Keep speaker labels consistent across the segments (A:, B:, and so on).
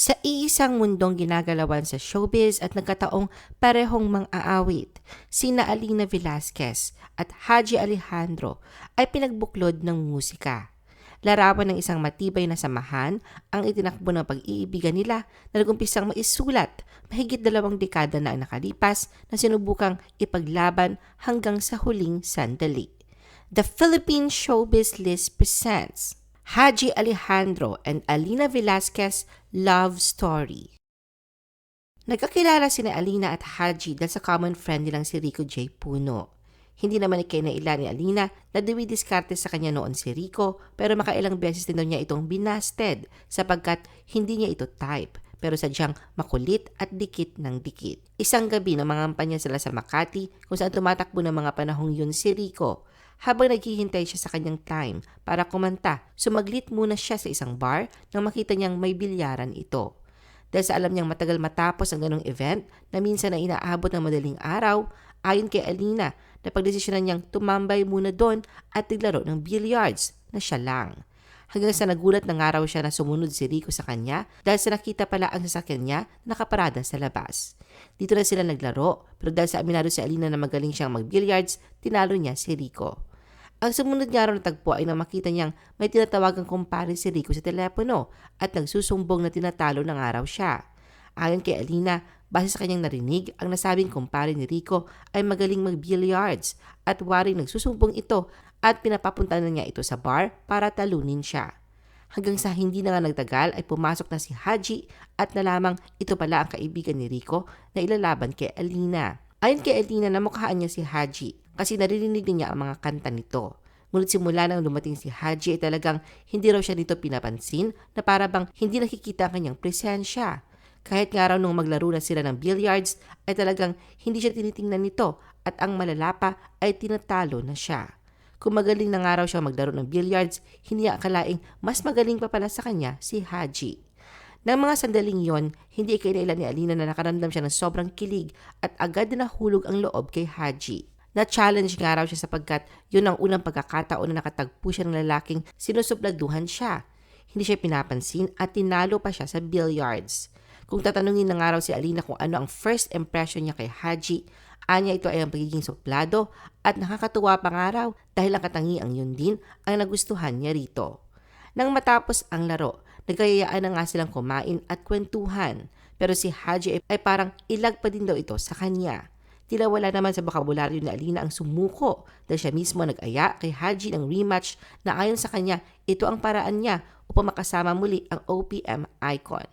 A: Sa iisang mundong ginagalawan sa showbiz at nagkataong parehong mang-aawit, sina Alina Velasquez at Haji Alejandro ay pinagbuklod ng musika. Larawan ng isang matibay na samahan ang itinakbo ng pag-iibigan nila na nagumpisang maisulat mahigit dalawang dekada na ang nakalipas na sinubukang ipaglaban hanggang sa huling sandali. The Philippine Showbiz List presents Haji Alejandro and Alina Velasquez Love Story. Nagkakilala sina Alina at Haji dahil sa common friend nilang si Rico J. Puno. Hindi naman ikinaila ni Alina na dumidiskarte sa kanya noon si Rico pero makailang beses din daw niya itong binasted sapagkat hindi niya ito type pero sadyang makulit at dikit ng dikit. Isang gabi na mangampanya sila sa Makati kung saan tumatakbo ng mga panahong yun si Rico. Habang naghihintay siya sa kanyang time para kumanta, sumaglit muna siya sa isang bar nang makita niyang may bilyaran ito. Dahil sa alam niyang matagal matapos ang ganong event na minsan na inaabot ng madaling araw, ayon kay Alina, napagdesisyonan niyang tumambay muna doon at tiglaro ng billiards na siya lang. Hanggang sa nagulat ng araw siya na sumunod si Rico sa kanya dahil sa nakita pala ang sasakyan niya na nakaparada sa labas. Dito na sila naglaro pero dahil sa aminado si Alina na magaling siyang mag-billiards, tinalo niya si Rico. Ang sumunod niya araw na tagpo ay nang makita niyang may tinatawagang kumpare si Rico sa telepono at nagsusumbong na tinatalo ng araw siya. Ayon kay Alina, base sa kanyang narinig, ang nasabing kumpare ni Rico ay magaling mag-billiards at waring nagsusumbong ito at pinapapunta na niya ito sa bar para talunin siya. Hanggang sa hindi na nga nagtagal ay pumasok na si Haji at nalamang ito pala ang kaibigan ni Rico na ilalaban kay Alina. Ayon kay Alina, namukhaan niya si Haji kasi naririnig din niya ang mga kanta nito. Ngunit simula nang dumating si Haji ay talagang hindi raw siya dito pinapansin na para bang hindi nakikita ang kanyang presensya. Kahit nga raw nung maglaro na sila ng billiards ay talagang hindi siya tinitingnan nito at ang malalapa ay tinatalo na siya. Kung magaling na nga raw siya maglaro ng billiards, hindi niya akalaing mas magaling pa pala sa kanya si Haji. Nang mga sandaling yon, hindi ikailaila ni Alina na nakaramdam siya ng sobrang kilig at agad na nahulog ang loob kay Haji. Na-challenge nga raw siya sapagkat yun ang unang pagkakataon na nakatagpo siya ng lalaking sinusupladuhan siya. Hindi siya pinapansin at tinalo pa siya sa billiards. Kung tatanungin na nga raw si Alina kung ano ang first impression niya kay Haji, anya ito ay ang pagiging suplado at nakakatuwa pa nga raw dahil ang katangiang yun din ang nagustuhan niya rito. Nang matapos ang laro, nagkayayaan na nga silang kumain at kwentuhan pero si Haji ay, ay parang ilag pa din daw ito sa kanya. Tila wala naman sa bokabularyo ni Alina ang sumuko dahil siya mismo nag-aya kay Haji ng rematch na ayon sa kanya ito ang paraan niya upang makasama muli ang OPM icon.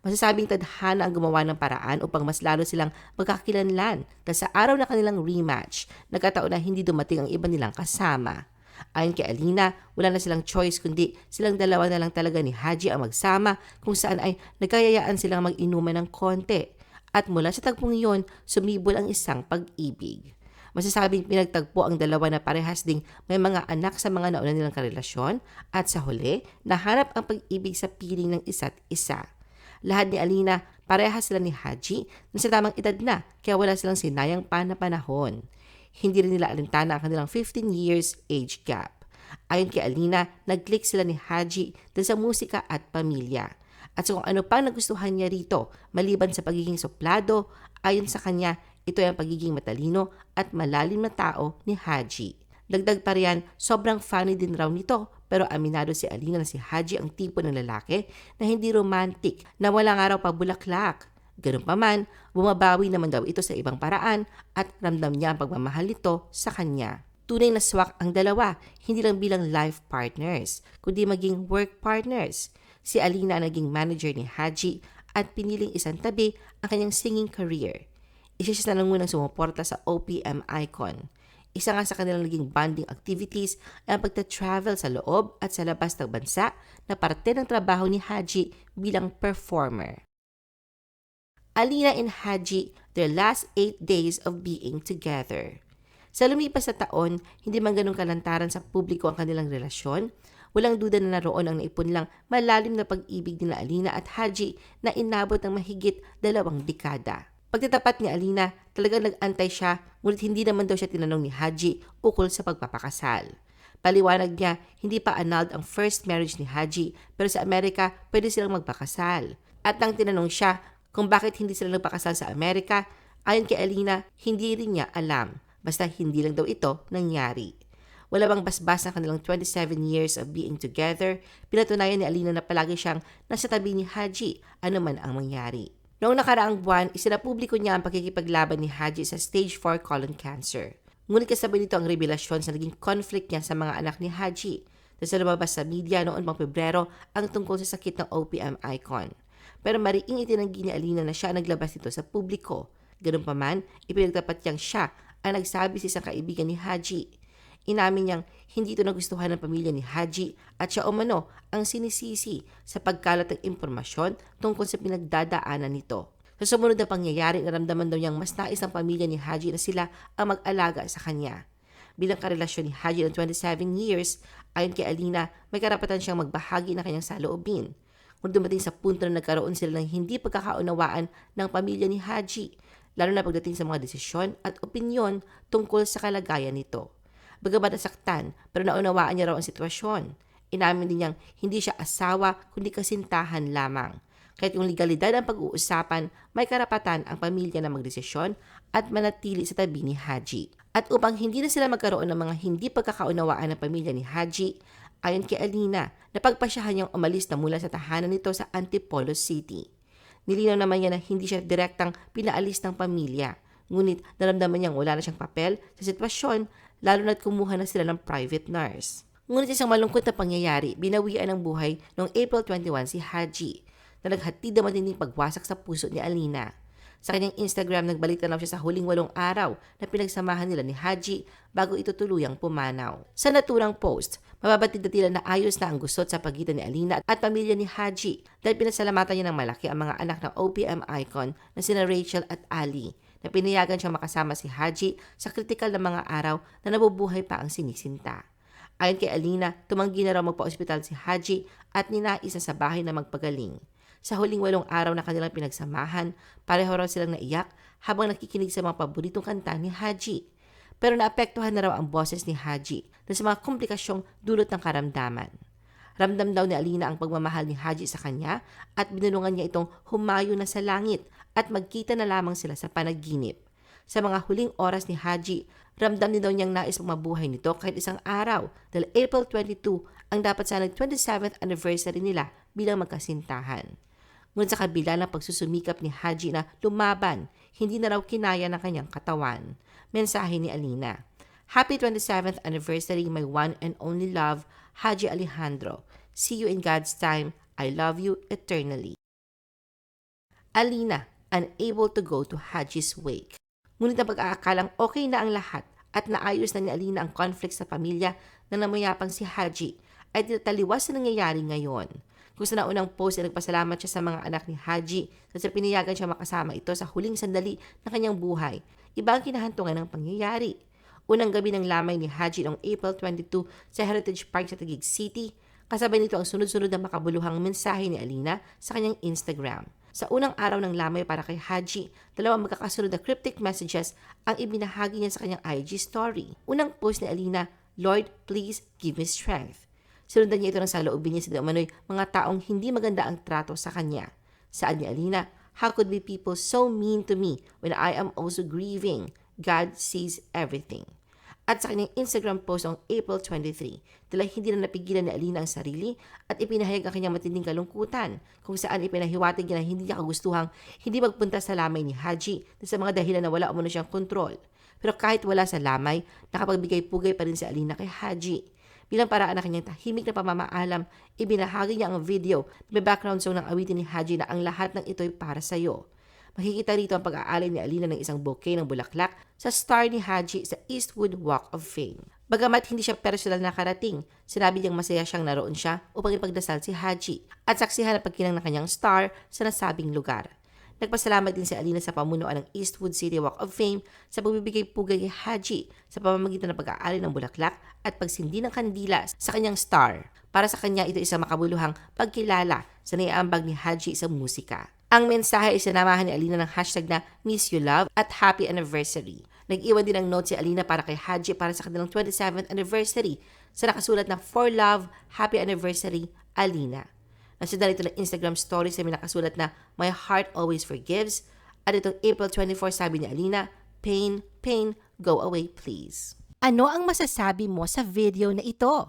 A: Masasabing tadhana ang gumawa ng paraan upang mas lalo silang magkakilanlan dahil sa araw na kanilang rematch, nagkataon na hindi dumating ang iba nilang kasama. Ayon kay Alina, wala na silang choice kundi silang dalawa na lang talaga ni Haji ang magsama kung saan ay nagkayayaan silang mag-inuman ng konti at mula sa tagpong iyon, sumibol ang isang pag-ibig. Masasabing pinagtagpo ang dalawa na parehas ding may mga anak sa mga nauna nilang karelasyon at sa huli, nahanap ang pag-ibig sa piling ng isa't isa. Lahat ni Alina, parehas sila ni Haji na sa tamang edad na kaya wala silang sinayang pa na panahon. Hindi rin nila alintana ang kanilang 15 years age gap. Ayon kay Alina, nag-click sila ni Haji dahil sa musika at pamilya at sa kung ano pang nagustuhan niya rito maliban sa pagiging suplado, ayon sa kanya, ito ay ang pagiging matalino at malalim na tao ni Haji. Dagdag pa riyan, sobrang funny din raw nito pero aminado si Alina na si Haji ang tipo ng lalaki na hindi romantic na wala nga raw pabulaklak. Ganun pa man, bumabawi naman daw ito sa ibang paraan at ramdam niya ang pagmamahal nito sa kanya. Tunay na swak ang dalawa, hindi lang bilang life partners, kundi maging work partners. Si Alina naging manager ni Haji at piniling isang tabi ang kanyang singing career. Isa siya sa nangunang sumuporta sa OPM Icon. Isa nga sa kanilang naging bonding activities ay ang pagta-travel sa loob at sa labas ng bansa na parte ng trabaho ni Haji bilang performer. Alina and Haji, their last eight days of being together. Sa lumipas na taon, hindi man ganun kalantaran sa publiko ang kanilang relasyon, Walang duda na naroon ang naipon lang malalim na pag-ibig ni Alina at Haji na inabot ng mahigit dalawang dekada. Pagtatapat ni Alina, talagang nag-antay siya ngunit hindi naman daw siya tinanong ni Haji ukol sa pagpapakasal. Paliwanag niya, hindi pa annulled ang first marriage ni Haji pero sa Amerika pwede silang magpakasal. At nang tinanong siya kung bakit hindi sila nagpakasal sa Amerika, ayon kay Alina, hindi rin niya alam. Basta hindi lang daw ito nangyari. Wala bang basbas ng kanilang 27 years of being together, pinatunayan ni Alina na palagi siyang nasa tabi ni Haji, ano man ang mangyari. Noong nakaraang buwan, isinapubliko niya ang pakikipaglaban ni Haji sa stage 4 colon cancer. Ngunit kasabay nito ang revelasyon sa naging conflict niya sa mga anak ni Haji na sa lumabas sa media noon pang Pebrero ang tungkol sa sakit ng OPM icon. Pero mariing itinanggi ni Alina na siya naglabas nito sa publiko. Ganun pa man, ipinagtapat siya ang nagsabi sa isang kaibigan ni Haji. Inamin niyang hindi ito nagustuhan ng pamilya ni Haji at siya umano ang sinisisi sa pagkalat ng impormasyon tungkol sa pinagdadaanan nito. Sa sumunod na pangyayari, naramdaman daw niyang mas nais ng pamilya ni Haji na sila ang mag-alaga sa kanya. Bilang karelasyon ni Haji ng 27 years, ayon kay Alina, may karapatan siyang magbahagi ng kanyang saloobin. Kung dumating sa punto na nagkaroon sila ng hindi pagkakaunawaan ng pamilya ni Haji, lalo na pagdating sa mga desisyon at opinyon tungkol sa kalagayan nito. Bagamat nasaktan, pero naunawaan niya raw ang sitwasyon. Inamin din niyang hindi siya asawa kundi kasintahan lamang. Kahit yung legalidad ang pag-uusapan, may karapatan ang pamilya na magdesisyon at manatili sa tabi ni Haji. At upang hindi na sila magkaroon ng mga hindi pagkakaunawaan ng pamilya ni Haji, ayon kay Alina, napagpasyahan niyang umalis na mula sa tahanan nito sa Antipolo City. Nilinaw naman niya na hindi siya direktang pinaalis ng pamilya, ngunit naramdaman niyang wala na siyang papel sa sitwasyon lalo na't kumuha na sila ng private nurse. Ngunit isang malungkot na pangyayari, binawian ng buhay noong April 21 si Haji na naghatid na matinding pagwasak sa puso ni Alina. Sa kanyang Instagram, nagbalita na siya sa huling walong araw na pinagsamahan nila ni Haji bago ito tuluyang pumanaw. Sa naturang post, mababatid na tila na ayos na ang gusot sa pagitan ni Alina at pamilya ni Haji dahil pinasalamatan niya ng malaki ang mga anak ng OPM icon na sina Rachel at Ali na pinayagan siyang makasama si Haji sa kritikal na mga araw na nabubuhay pa ang sinisinta. Ayon kay Alina, tumanggi na raw magpa-ospital si Haji at ninais na sa bahay na magpagaling. Sa huling walong araw na kanilang pinagsamahan, pareho raw silang naiyak habang nakikinig sa mga paboritong kanta ni Haji. Pero naapektuhan na raw ang boses ni Haji na sa mga komplikasyong dulot ng karamdaman. Ramdam daw ni Alina ang pagmamahal ni Haji sa kanya at binulungan niya itong humayo na sa langit at magkita na lamang sila sa panaginip. Sa mga huling oras ni Haji, ramdam din daw niyang nais mabuhay nito kahit isang araw dahil April 22 ang dapat sanang 27th anniversary nila bilang magkasintahan. Ngunit sa kabila ng pagsusumikap ni Haji na lumaban, hindi na raw kinaya ng kanyang katawan. Mensahe ni Alina. Happy 27th anniversary, my one and only love, Haji Alejandro. See you in God's time. I love you eternally. Alina, unable to go to Haji's wake. Ngunit ang pag-aakalang okay na ang lahat at naayos na ni Alina ang conflict sa pamilya na namayapang si Haji ay tinataliwas na nangyayari ngayon. Kung sa naunang post ay nagpasalamat siya sa mga anak ni Haji sa pinayagan siya makasama ito sa huling sandali ng kanyang buhay, iba ang kinahantungan ng pangyayari. Unang gabi ng lamay ni Haji noong April 22 sa Heritage Park sa Taguig City, kasabay nito ang sunod-sunod na makabuluhang mensahe ni Alina sa kanyang Instagram. Sa unang araw ng lamay para kay Haji, dalawang magkakasunod na cryptic messages ang ibinahagi niya sa kanyang IG story. Unang post ni Alina, Lord, please give me strength. Sinundan niya ito ng saloobin niya sa Manoy, mga taong hindi maganda ang trato sa kanya. Saan ni Alina, How could be people so mean to me when I am also grieving? God sees everything. At sa kanyang Instagram post noong April 23, tila hindi na napigilan ni Alina ang sarili at ipinahayag ang kanyang matinding kalungkutan kung saan ipinahiwatig niya na hindi niya kagustuhang hindi magpunta sa lamay ni Haji sa mga dahilan na wala umano siyang kontrol. Pero kahit wala sa lamay, nakapagbigay-pugay pa rin si Alina kay Haji. Bilang paraan ng kanyang tahimik na pamamaalam, ibinahagi niya ang video na may background song ng awitin ni Haji na ang lahat ng ito'y para sa iyo. Makikita rito ang pag-aalay ni Alina ng isang bouquet ng bulaklak sa star ni Haji sa Eastwood Walk of Fame. Bagamat hindi siya personal nakarating, sinabi niyang masaya siyang naroon siya upang ipagdasal si Haji at saksihan ang pagkinang ng kanyang star sa nasabing lugar. Nagpasalamat din si Alina sa pamunuan ng Eastwood City Walk of Fame sa pagbibigay pugay kay Haji sa pamamagitan ng pag-aali ng bulaklak at pagsindi ng kandila sa kanyang star. Para sa kanya, ito isang makabuluhang pagkilala sa naiambag ni Haji sa musika. Ang mensahe ay sinamahan ni Alina ng hashtag na Miss You Love at Happy Anniversary. Nag-iwan din ng note si Alina para kay Haji para sa kanilang 27th anniversary sa nakasulat na For Love, Happy Anniversary, Alina. Nasundan ito ng Instagram stories na may nakasulat na My heart always forgives. At itong April 24 sabi ni Alina, Pain, pain, go away please. Ano ang masasabi mo sa video na ito?